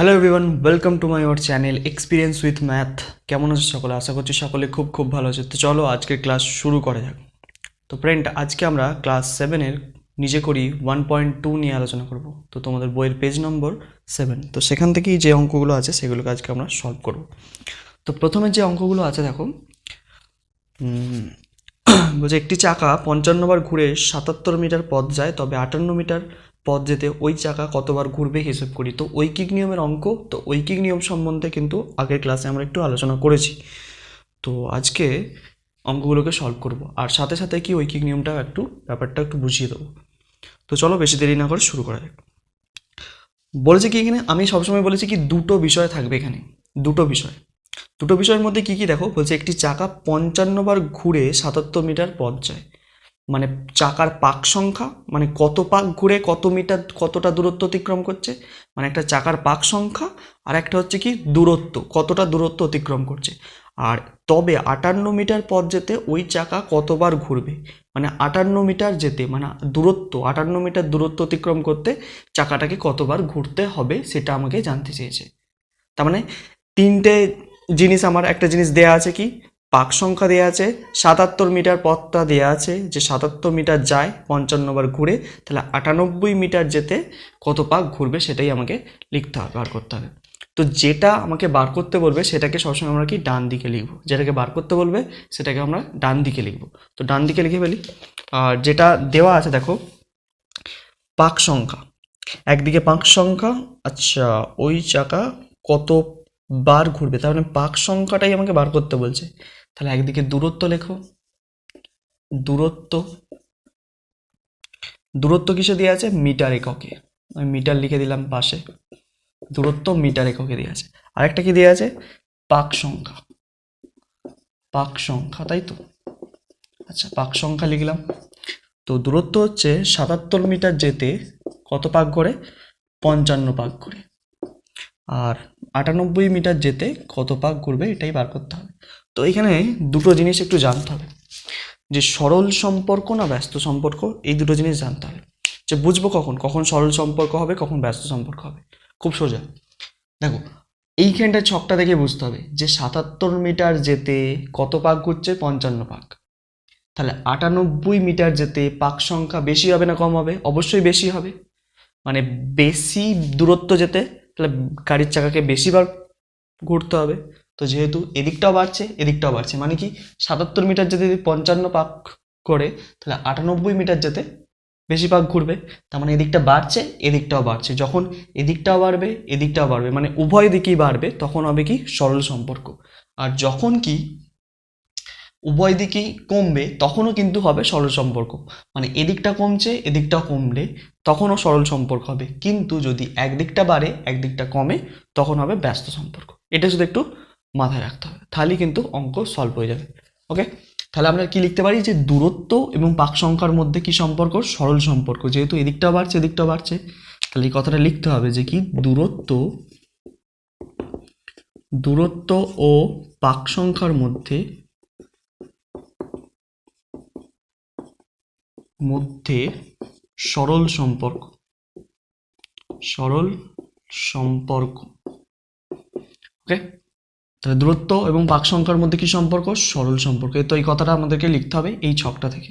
Hello everyone welcome to my war channel experience with math কেমন আছে সকলে? আশা করছি সকলে খুব খুব ভালো আছে। তো চলো আজকের ক্লাস শুরু করা যাক। তো ফ্রেন্ড আজকে আমরা ক্লাস সেভেনের নিজে করি ওয়ান পয়েন্ট টু নিয়ে আলোচনা করব। তো তোমাদের বইয়ের পেজ নম্বর সেভেন তো সেখান থেকেই যে অঙ্কগুলো আছে সেগুলোকে আজকে আমরা সলভ করব। তো প্রথমে যে অঙ্কগুলো আছে দেখো বলছে একটি চাকা পঞ্চান্ন বার ঘুরে সাতাত্তর মিটার পথ যায়, তবে আটান্ন মিটার পথ যেতে ওই চাকা কতবার ঘুরবে হিসেব করি। তো ঐকিক নিয়মের অঙ্ক, তো ঐকিক নিয়ম সম্বন্ধে কিন্তু আগের ক্লাসে আমরা একটু আলোচনা করেছি। তো আজকে অঙ্কগুলোকে সলভ করব। আর সাথে সাথে কি ঐকিক নিয়মটা একটু, ব্যাপারটা একটু বুঝিয়ে দেবো। তো চলো বেশি দেরি না করে শুরু করা যাক। বলেছে কি এখানে? আমি সবসময় বলেছি কি দুটো বিষয় থাকবে এখানে। দুটো বিষয়। দুটো বিষয়ের মধ্যে কি কি দেখো? বলছে একটি চাকা পঞ্চান্নবার ঘুরে সাতাত্তর মিটার পথ যায়। মানে চাকার পাক সংখ্যা মানে কত পাক ঘুরে কত মিটার, কতটা দূরত্ব অতিক্রম করছে মানে একটা চাকার পাক সংখ্যা আর একটা হচ্ছে কি দূরত্ব, কতটা দূরত্ব অতিক্রম করছে। আর তবে আটান্ন মিটার পথ যেতে ওই চাকা কতবার ঘুরবে? মানে আটান্ন মিটার যেতে মানে দূরত্ব, আটান্ন মিটার দূরত্ব অতিক্রম করতে চাকাটাকে কতবার ঘুরতে হবে সেটা আমাকে জানতে চেয়েছে। তার মানে তিনটে জিনিস আমার, একটা জিনিস দেয়া আছে কি পাক সংখ্যা দেওয়া আছে, সাতাত্তর মিটার পথটা দেওয়া আছে, যে সাতাত্তর মিটার যায় পঞ্চান্ন বার ঘুরে, তাহলে আটানব্বই মিটার যেতে কত পাক ঘুরবে সেটাই আমাকে লিখতে হবে, বার করতে হবে। তো যেটা আমাকে বার করতে বলবে, সেটাকে সবসময় আমরা কি ডান দিকে লিখব? যেটাকে বার করতে বলবে, সেটাকে আমরা ডান দিকে লিখব। তো ডান দিকে লিখে ফেলি। আর যেটা দেওয়া আছে, দেখো, পাক সংখ্যা। একদিকে পাক সংখ্যা আচ্ছা ওই চাকা কত বার ঘুরবে? তার মানে পাক সংখ্যাটাই আমাকে বার করতে বলছে। তাহলে একদিকে দূরত্ব লেখো। দূরত্ব। দূরত্ব কিসে দেওয়া আছে? মিটার এককে। আমি মিটার লিখে দিলাম পাশে। দূরত্ব মিটার এককে দেওয়া আছে। আরেকটা কি দেওয়া আছে? পাক সংখ্যা। পাক সংখ্যা, তাই তো? আচ্ছা পাক সংখ্যা লিখলাম। তো দূরত্ব হচ্ছে সাতাত্তর মিটার যেতে কত পাক করে? পঞ্চান্ন পাক করে। আর আটানব্বই মিটার যেতে কত পাক ঘুরবে এটাই বার করতে হবে। তো এখানে দুটো জিনিস একটু জানতে হবে। যে সরল সম্পর্ক না ব্যস্ত সম্পর্ক, এই দুটো জিনিস জানতে হবে। যে বুঝব কখন কখন সরল সম্পর্ক হবে, কখন ব্যস্ত সম্পর্ক হবে। খুব সোজা। দেখো, এইখানটা ছকটা দেখে বুঝতে হবে যে সাতাত্তর মিটার যেতে কত পাক ঘুরছে? পঞ্চান্ন পাক। তাহলে আটানব্বই মিটার যেতে পাক সংখ্যা বেশি হবে না কম হবে? অবশ্যই বেশি হবে। মানে বেশি দূরত্ব যেতে, তাহলে গাড়ির চাকাকে বেশিবার ঘুরতে হবে। তো যেহেতু এদিকটাও বাড়ছে এদিকটাও বাড়ছে। মানে কি, সাতাত্তর মিটার যেতে যদি পঞ্চান্ন পাক করে, তাহলে আটানব্বই মিটার যেতে বেশি পাক ঘুরবে। তার মানে এদিকটা বাড়ছে, এদিকটাও বাড়ছে। যখন এদিকটাও বাড়বে এদিকটাও বাড়বে। মানে উভয় দিকেই বাড়বে, তখন হবে কি, সরল সম্পর্ক। আর যখন কি উভয় দিকেই কমবে, তখনও কিন্তু হবে সরল সম্পর্ক। মানে এদিকটা কমছে এদিকটাও কমলে তখনও সরল সম্পর্ক হবে। কিন্তু যদি একদিকটা বাড়ে, একদিকটা কমে, তখন হবে ব্যস্ত সম্পর্ক। এটা শুধু একটু মাথায় রাখতে হবে। তাহলেই কিন্তু অঙ্ক সলভ হয়ে যাবে। ওকে তাহলে আমরা কি লিখতে পারি? যে দূরত্ব এবং পাক সংখ্যার মধ্যে কি সম্পর্ক? সরল সম্পর্ক। যেহেতু এদিকটাও বাড়ছে এদিকটাও বাড়ছে, তাহলে এই কথাটা লিখতে হবে যে কি? দূরত্ব দূরত্ব ও পাক সংখ্যার মধ্যে মধ্যে সরল সম্পর্ক। সরল সম্পর্ক। ওকে তাহলে দূরত্ব এবং পাক সংখ্যার মধ্যে কি সম্পর্ক? সরল সম্পর্ক। তো এই কথাটা আমাদেরকে লিখতে হবে এই ছকটা থেকে।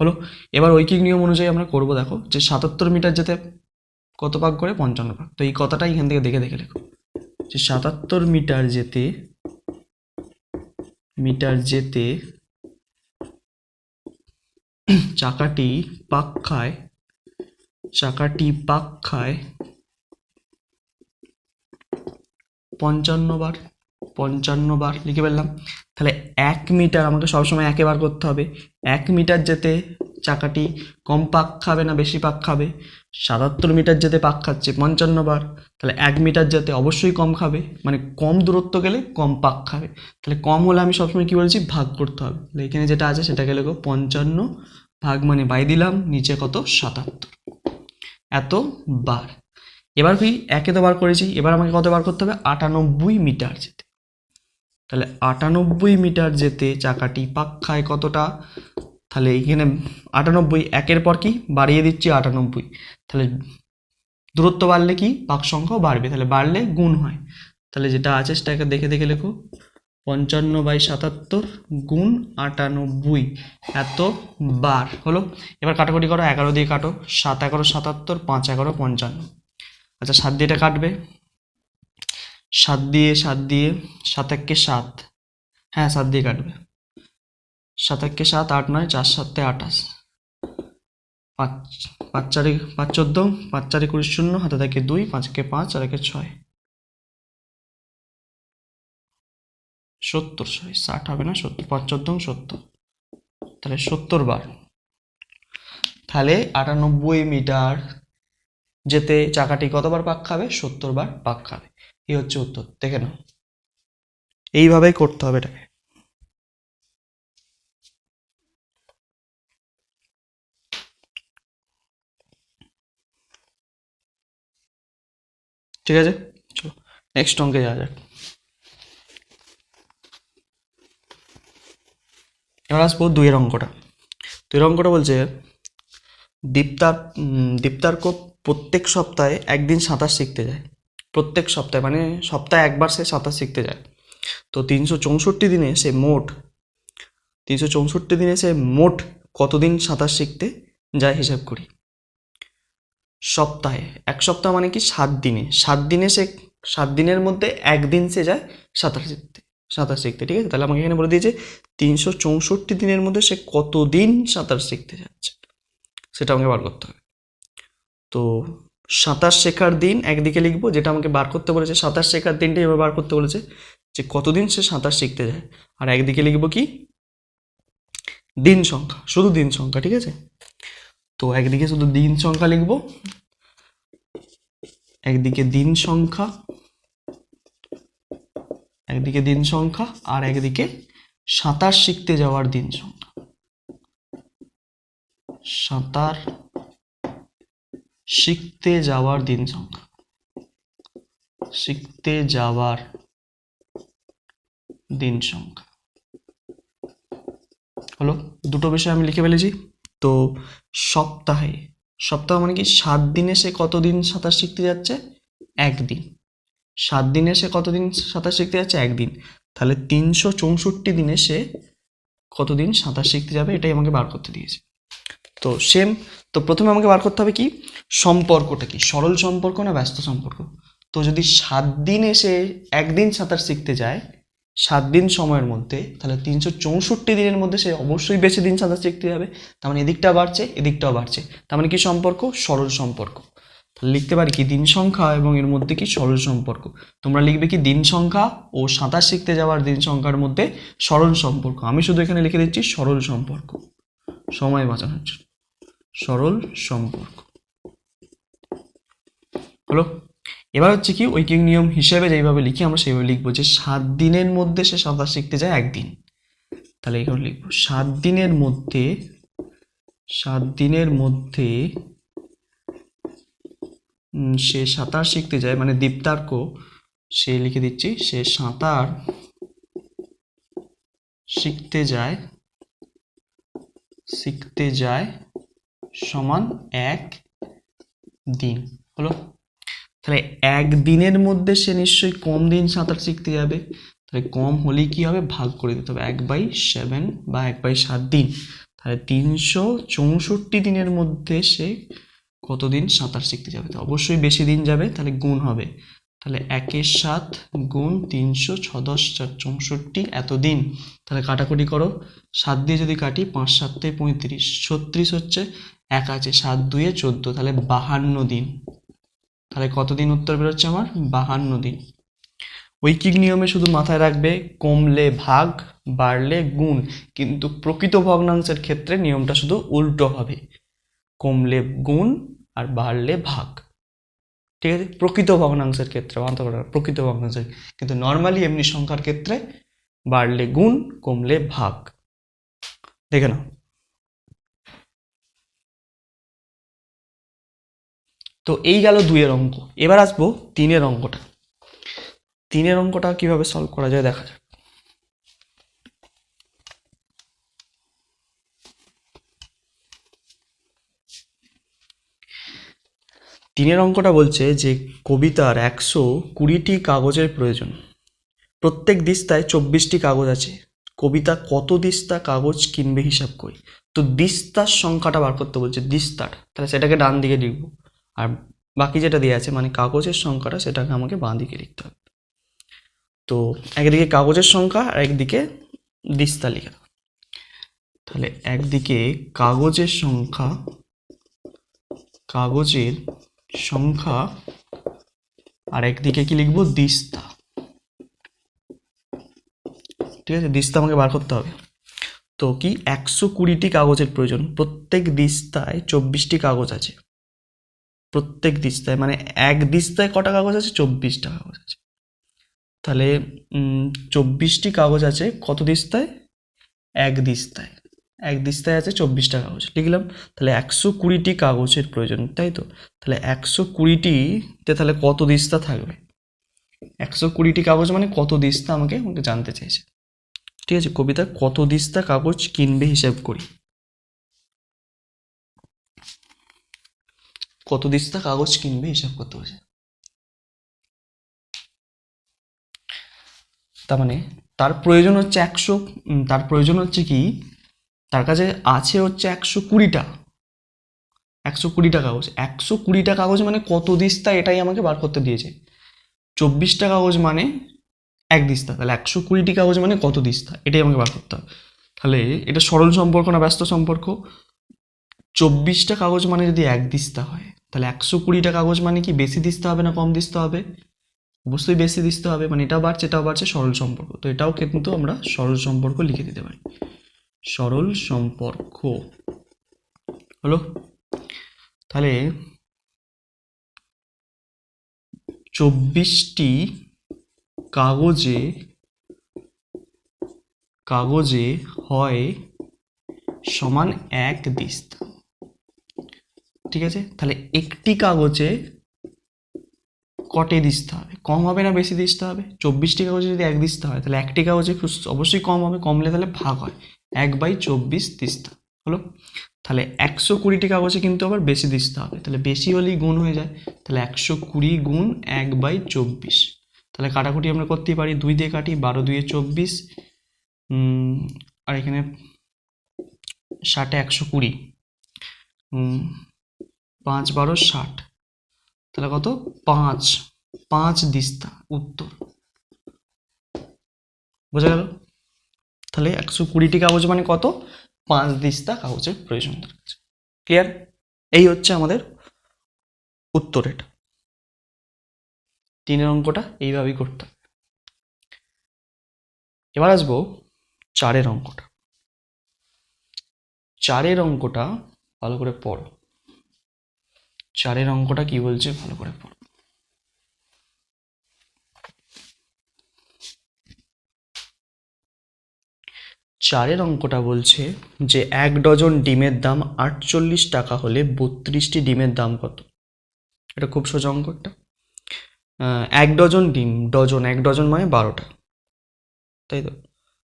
হলো, এবার ঐকিক নিয়ম অনুযায়ী আমরা করব, দেখো, যে সাতাত্তর মিটার যেতে কত পাক করে? পঞ্চান্ন পাক তো এই কথাটা এখান থেকে দেখে দেখে লেখো। যে সাতাত্তর মিটার যেতে মিটার যেতে চাকাটি পাক খায় চাকাটি পাক খায় পঞ্চান্ন বার। পঞ্চান্ন বার লিখে ফেললাম। তাহলে এক মিটার আমাকে সবসময় একে বার করতে হবে। এক মিটার যেতে চাকাটি কম পাক খাবে না বেশি পাক খাবে? সাতাত্তর মিটার যেতে পাক খাচ্ছে, পঞ্চান্ন বার। তাহলে এক মিটার যেতে অবশ্যই কম খাবে মানে কম দূরত্ব গেলে কম পাক খাবে। তাহলে কম হলে আমি সবসময় কি বলছি? ভাগ করতে হবে। তাহলে এখানে যেটা আছে সেটাকে লেখো পঞ্চান্ন ভাগ মানে বাই দিলাম, নিচে কত? সাতাত্তর। এত বার। এবার কি? একে তো বার করেছি। এবার আমাকে কত বার করতে হবে? আটানব্বই মিটার যেতে। তাহলে আটানব্বই মিটার যেতে চাকাটি পাক খায় কতটা? তাহলে এইখানে আটানব্বই একের পর কি? বাড়িয়ে দিচ্ছি আটানব্বই। তাহলে দূরত্ব বাড়লে কি? পাক সংখ্যাও বাড়বে। তাহলে বাড়লে গুণ হয়। তাহলে যেটা আছে সেটাকে দেখে দেখে লেখো। পঞ্চান্ন বাই সাতাত্তর গুণ আটানব্বই এত বার। হলো? এবার কাটাকুটি করো। এগারো দিয়ে কাটো। সাত এগারো সাতাত্তর, পাঁচ এগারো পঞ্চান্ন। আচ্ছা সাত দিয়ে এটা কাটবে। সাত দিয়ে সাত দিয়ে সাত এককে সাত। হ্যাঁ সাত দিয়ে কাটবে। সাত এককে সাত, আট নয়, চার সাতে আঠাশ। পাঁচ পাঁচ চারে, পাঁচ চোদ্দ, পাঁচ চারে কুড়ি শূন্য হাতে থাকে দুই পাঁচকে পাঁচ, আর একে ছয়। সত্তর, সরি, ষাট হবে না, সত্তর, পাঁচ চোদ্দ, সত্তর। তাহলে সত্তর বার। তাহলে আটানব্বই মিটার যেতে চাকাটি কতবার পাক খাবে? সত্তর বার পাক খাবে। এই হচ্ছে উত্তর দেখে নাও। এইভাবেই করতে হবে এটাকে। ঠিক আছে? চলো নেক্সট অঙ্কে যাওয়া যাক। এবার আসব দুইয়ের অঙ্কটা। দুইয়ের অঙ্কটা বলছে দীপ্তার উম, দীপ্তার্ক প্রত্যেক সপ্তাহে একদিন সাঁতার শিখতে যায়। প্রত্যেক সপ্তাহে মানে সপ্তাহে একবার সে সাঁতার শিখতে যায়। তো তিনশো চৌষট্টি দিনে সে মোট, তিনশো চৌষট্টি দিনে সে মোট কতদিন সাঁতার শিখতে যায় হিসাব করি? সপ্তাহে, এক সপ্তাহ মানে কি? সাত দিনে। সাত দিনে সে, সাত দিনের মধ্যে একদিন সে যায় সাঁতার শিখতে সাঁতার শিখতে, ঠিক আছে? তাহলে আমাকে এখানে বলে দিয়েছে, তিনশো চৌষট্টি দিনের মধ্যে সে কতদিন সাঁতার শিখতে যাচ্ছে? সেটা আমাকে বার করতে হবে। তো সাঁতার শেখার দিন একদিকে লিখব, যেটা আমাকে বার করতে বলেছে সাঁতার শেখার দিনটা এবার বার করতে বলেছে যে কতদিন সে সাঁতার শিখতে যায়। আর একদিকে লিখব কি? দিন সংখ্যা, শুধু দিন সংখ্যা, ঠিক আছে? তো একদিকে শুধু দিন সংখ্যা লিখব, একদিকে দিন সংখ্যা, একদিকে দিন সংখ্যা, আর একদিকে সাঁতার শিখতে যাওয়ার দিন সংখ্যা। সাঁতার শিখতে যাওয়ার দিন সংখ্যা শিখতে যাওয়ার দিন সংখ্যা হলো, দুটো বিষয় আমি লিখে ফেলেছি। তো সপ্তাহে, সপ্তাহ মানে কি? সাত দিনে সে কতদিন সাঁতার শিখতে যাচ্ছে? একদিন। সাত দিনে সে কতদিন সাঁতার শিখতে যাচ্ছে? একদিন। তাহলে তিনশো চৌষট্টি দিনে সে কতদিন সাঁতার শিখতে যাবে? এটাই আমাকে বার করতে দিয়েছে। তো সেম তো প্রথমে আমাকে বার করতে হবে কি? সম্পর্কটা কি? সরল সম্পর্ক না ব্যস্ত সম্পর্ক? তো যদি সাত দিন এসে একদিন সাঁতার শিখতে যায়, সাত দিন সময়ের মধ্যে, তাহলে তিনশো চৌষট্টি দিনের মধ্যে সে অবশ্যই বেশি দিন সাঁতার শিখতে যাবে তার মানে এদিকটা বাড়ছে, এদিকটাও বাড়ছে। তার মানে কি সম্পর্ক? সরল সম্পর্ক। তাহলে লিখতে পারি কি? দিন সংখ্যা এবং এর মধ্যে কি সরল সম্পর্ক? তোমরা লিখবে কি? দিন সংখ্যা ও সাঁতার শিখতে যাওয়ার দিন সংখ্যার মধ্যে সরল সম্পর্ক। আমি শুধু এখানে লিখে দিচ্ছি সরল সম্পর্ক। সময় বাঁচানোর জন্য। সরল সম্পর্ক। হলো, এবার হচ্ছে কি, ঐকিক নিয়ম হিসেবে যেইভাবে লিখি, আমরা সেইভাবে লিখব যে সাত দিনের মধ্যে সে সাঁতার শিখতে যায় একদিন। তাহলে এখানে লিখব, সাত দিনের মধ্যে, সাত দিনের মধ্যে সে সাঁতার শিখতে যায় মানে দীপ্তার্ক, সে লিখে দিচ্ছি, সে সাঁতার শিখতে যায় শিখতে যায় সমান এক দিন। হলো? তাহলে এক দিনের মধ্যে সে নিশ্চয়ই কম দিন সাঁতার শিখতে যাবে। তাহলে কম হলে কি হবে? ভাগ করে দিতে হবে। এক বাই সেভেন বা এক বাই সাত দিন। তাহলে তিনশো চৌষট্টি দিনের মধ্যে সে কতদিন সাঁতার শিখতে যাবে? তো অবশ্যই বেশি দিন যাবে, তাহলে গুণ হবে। তাহলে একের সাত গুণ তিনশো ছ দশ চার চৌষট্টি, এত দিন। তাহলে কাটাকুটি করো। সাত দিয়ে যদি কাটি, পাঁচ সাতে পঁয়ত্রিশ। ছত্রিশ হচ্ছে এক আছে সাত দুয়ে চোদ্দ, তাহলে বাহান্ন দিন। তাহলে কতদিন উত্তর বেরোচ্ছে আমার? বাহান্ন দিন। ঐকিক নিয়মে শুধু মাথায় রাখবে কমলে ভাগ, বাড়লে গুণ। কিন্তু প্রকৃত ভগ্নাংশের ক্ষেত্রে নিয়মটা শুধু উল্টো হবে। কমলে গুণ আর বাড়লে ভাগ। ঠিক আছে? প্রকৃত ভগ্নাংশের ক্ষেত্রে প্রকৃত ভগ্নাংশের। কিন্তু নর্মালি এমনি সংখ্যার ক্ষেত্রে বাড়লে গুণ, কমলে ভাগ। দেখে নাও। তো এই গেল দুইয়ের অঙ্ক। এবার আসব তিনের অঙ্কটা। তিনের অঙ্কটা কীভাবে সলভ করা যায় দেখা যাক। তিনের অঙ্কটা বলছে যে কবিতার একশো কুড়িটি কাগজের প্রয়োজন। প্রত্যেক দিস্তায় চব্বিশটি কাগজ আছে। কবিতা কত দিস্তা কাগজ কিনবে হিসাব করি। তো দিস্তার সংখ্যাটা বার করতে বলছে, দিস্তার। তাহলে সেটাকে ডান দিকে লিখব। আর বাকি যেটা দেওয়া আছে মানে কাগজের সংখ্যাটা, সেটাকে আমাকে বাঁ দিকে লিখতে হবে। তো একদিকে কাগজের সংখ্যা আর একদিকে দিস্তা লেখা তাহলে একদিকে কাগজের সংখ্যা কাগজের সংখ্যা, আর একদিকে কি লিখব? দিস্তা। ঠিক আছে? দিস্তা আমাকে বার করতে হবে। তো কি? একশো কুড়িটি কাগজের প্রয়োজন। প্রত্যেক দিস্তায় চব্বিশটি কাগজ আছে। প্রত্যেক দিস্তায় মানে এক দিস্তায় কটা কাগজ আছে? চব্বিশটা কাগজ আছে। তাহলে চব্বিশটি কাগজ আছে কত দিস্তায়? এক দিস্তায়। এক দিস্তায় আছে চব্বিশটা কাগজ। লিখলাম, তাহলে একশো কুড়িটি কাগজের প্রয়োজন, তাই তো? তাহলে একশো কুড়িটিতে তাহলে কত দিস্তা থাকবে? একশো কুড়িটি কাগজ মানে কত দিস্তা আমাকে আমাকে জানতে চাইছে। ঠিক আছে, কবিতা, কত দিস্তা কাগজ কিনবে হিসাব করি? কত দিস্তা কাগজ কিনবে, হিসাব করতে বলছে তার মানে তার প্রয়োজন হচ্ছে একশো তার প্রয়োজন হচ্ছে কি, তার কাছে আছে হচ্ছে একশো কুড়িটা। একশো কুড়িটা কাগজ। একশো কুড়িটা কাগজ মানে কত দিস্তা এটাই আমাকে বার করতে দিয়েছে। চব্বিশটা কাগজ মানে এক দিস্তা তাহলে একশো কুড়িটি কাগজ মানে কত দিস্তা এটাই আমাকে বার করতে হবে। তাহলে এটা সরল সম্পর্ক না ব্যস্ত সম্পর্ক? চব্বিশটা কাগজ মানে যদি এক দিস্তা হয় তাহলে একশো কুড়িটা কাগজ মানে কি বেশি দিস্তা হবে না কম দিস্তা হবে? অবশ্যই বেশি দিস্তা হবে মানে এটাও বাড়ছে এটাও বাড়ছে, সরল সম্পর্ক। তো এটাও কিন্তু আমরা সরল সম্পর্ক লিখে দিতে পারি। সরল সম্পর্ক। হলো? তাহলে চব্বিশটি কাগজে কাগজে হয় সমান এক দিস্তা। ঠিক আছে? তাহলে একটি কাগজে কটে দিস্তা হবে? কম হবে না বেশি দিস্তা হবে? চব্বিশটি কাগজে যদি এক দিস্তা হয়, তাহলে একটি কাগজে অবশ্যই কম হবে কমলে তাহলে ভাগ হয়। এক বাই চব্বিশ দিস্তা, হলো? তাহলে একশো কুড়িটি কাগজে কিন্তু আবার বেশি দিস্তা হবে। তাহলে বেশি হলেই গুণ হয়ে যায়। তাহলে একশো কুড়ি গুণ এক বাই চব্বিশ। তাহলে কাটাকুটি আমরা করতেই পারি, দুই দিয়ে কাটি, বারো দুইয়ে চব্বিশ আর এখানে ষাটে একশো কুড়ি পাঁচ, বারো, ষাট। তাহলে কত? পাঁচ। পাঁচ দিস্তা, উত্তর। বোঝা গেল? তাহলে একশো কুড়িটি কাগজ মানে কত? পাঁচ দিস্তা কাগজের প্রয়োজন ক্লিয়ার এই হচ্ছে আমাদের উত্তর এটা। তিনের অঙ্কটা এইভাবেই করতে হবে। এবার আসব চারের অঙ্কটা। চারের অঙ্কটা ভালো করে পড়ো। চারের অঙ্কটা কি বলছে? ভালো করে পড়ো। চারের অঙ্কটা বলছে যে এক ডজন ডিমের দাম আটচল্লিশ টাকা হলে বত্রিশটি ডিমের দাম কত? এটা খুব সোজা অঙ্কটা এক ডজন ডিম, ডজন, এক ডজন মানে বারোটা তাই তো?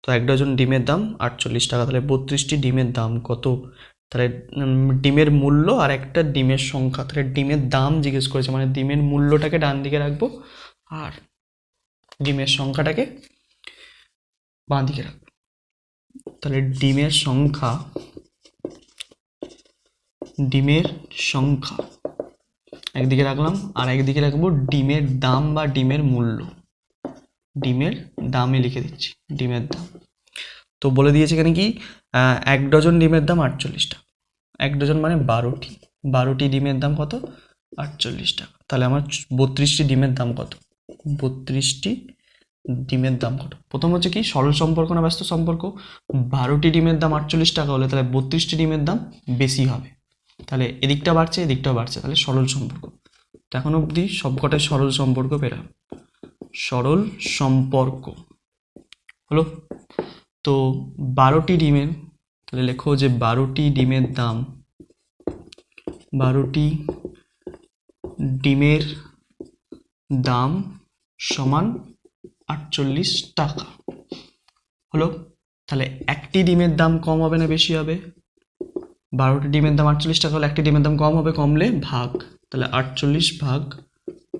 তো এক ডজন ডিমের দাম আটচল্লিশ টাকা, তাহলে বত্রিশটি ডিমের দাম কত? তাহলে ডিমের মূল্য আর একটা ডিমের সংখ্যা। তাহলে ডিমের দাম জিজ্ঞেস করেছে মানে ডিমের মূল্যটাকে ডান দিকে রাখব আর ডিমের সংখ্যাটাকে বাঁ দিকে রাখব। তাহলে ডিমের সংখ্যা ডিমের সংখ্যা একদিকে রাখলাম আর একদিকে রাখব ডিমের দাম বা ডিমের মূল্য। ডিমের দামে লিখে দিচ্ছি, ডিমের দাম। তো বলে দিয়েছে এখানে কি? এক ডজন ডিমের দাম আটচল্লিশ টাকা এক ডজন মানে বারোটি। বারোটি ডিমের দাম কত? আটচল্লিশ টাকা তাহলে আমার বত্রিশটি ডিমের দাম কত? বত্রিশটি ডিমের দাম কত? প্রথম হচ্ছে কি, সরল সম্পর্ক না ব্যস্ত সম্পর্ক? বারোটি ডিমের দাম আটচল্লিশ টাকা হলে তাহলে বত্রিশটি ডিমের দাম বেশি হবে। তাহলে এদিকটা বাড়ছে, এদিকটাও বাড়ছে। তাহলে সরল সম্পর্ক। এখন অবধি সবকটাই সরল সম্পর্ক পেলাম সরল সম্পর্ক। হলো? তো বারোটি ডিমের, তাহলে লেখো যে বারোটি ডিমের দাম। বারোটি ডিমের দাম সমান আটচল্লিশ টাকা। হলো? তাহলে একটি ডিমের দাম কম হবে না বেশি হবে? বারোটি ডিমের দাম আটচল্লিশ টাকা হলে একটি ডিমের দাম কম হবে কমলে ভাগ। তাহলে আটচল্লিশ ভাগ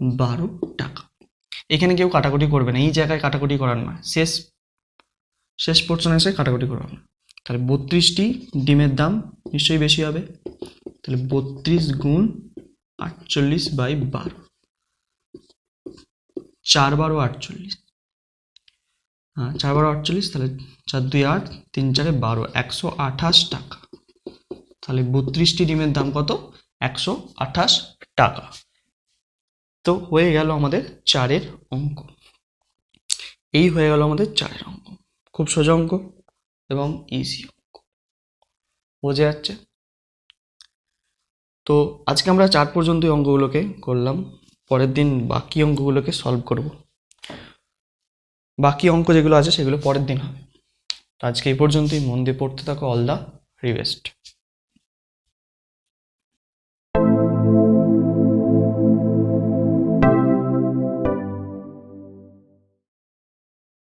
বারো টাকা। এখানে কেউ কাটাকুটি করবে না, এই জায়গায় কাটাকুটি করার না শেষ শেষ পোর্শনে এসে কাটাকুটি করা না তাহলে বত্রিশটি ডিমের দাম নিশ্চয়ই বেশি হবে। তাহলে বত্রিশ গুণ আটচল্লিশ বাই বারো। চার বারো আটচল্লিশ। হ্যাঁ চার বারো আটচল্লিশ, তাহলে চার দুই আট, তিন চারে বারো, একশো আঠাশ টাকা। তাহলে বত্রিশটি ডিমের দাম কত? একশো আঠাশ টাকা। তো হয়ে গেল আমাদের চারের অঙ্ক। এই হয়ে গেল আমাদের চারের অঙ্ক। খুব সোজা অঙ্ক এবং ইজি অঙ্ক বোঝা যাচ্ছে? তো আজকে আমরা চার পর্যন্ত অঙ্কগুলোকে করলাম, পরের দিন বাকি অঙ্কগুলোকে সলভ করব। বাকি অঙ্ক যেগুলো আছে সেগুলো পরের দিন হবে। আজকে এই পর্যন্তই, মন দিয়ে পড়তে থাকো অল দ্য রিবেস্ট